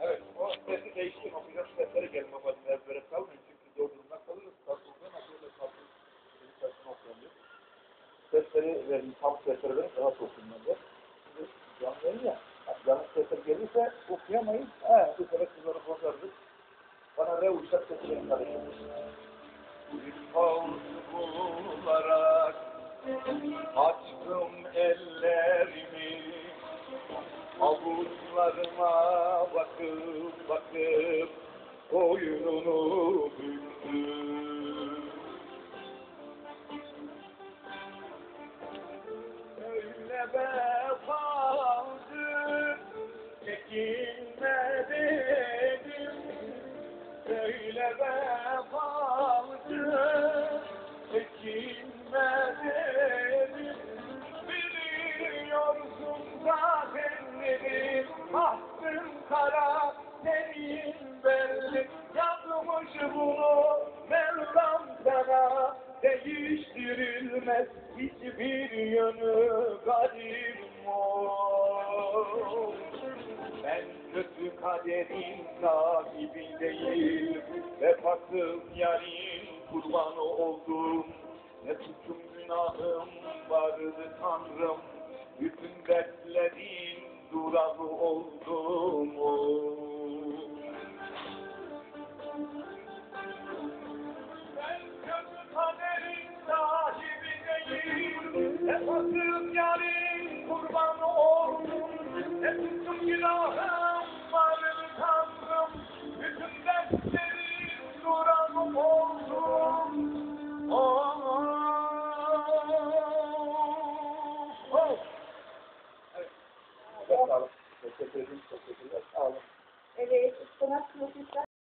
Evet, o sesi değişti. Okuyacak seslere gelin baba. Biraz. Çünkü zor durumda kalırız. Tatlılığın akıllı tatlı. Seni saçma okuyabilir. Sesleri verin. Tam sesleri verin. Rahat okunmalı. Şimdi canlı verin ya. Yanlış sesler gelirse okuyamayız. He, bu sefer kızları bozardık. Bana re uçak sesleri karıştırmış. Bu ilk Avuçlarıma bakıp bakıp boynunu büktüm. Öyle vefaldı, çekinme dedim. Öyle vefaldı, kara, senin belli. Yazmış bunu Mevlam sana, değiştirilmez hiçbir yönü kadim ol. Ben kötü kaderin sahibi değil, vefasız yarin kurbanı oldum. Ne suçum günahım vardı Tanrım, bütün dertlerin durağı oldum. Vefasız yarin kurbanı oldum. Ne suçum günahım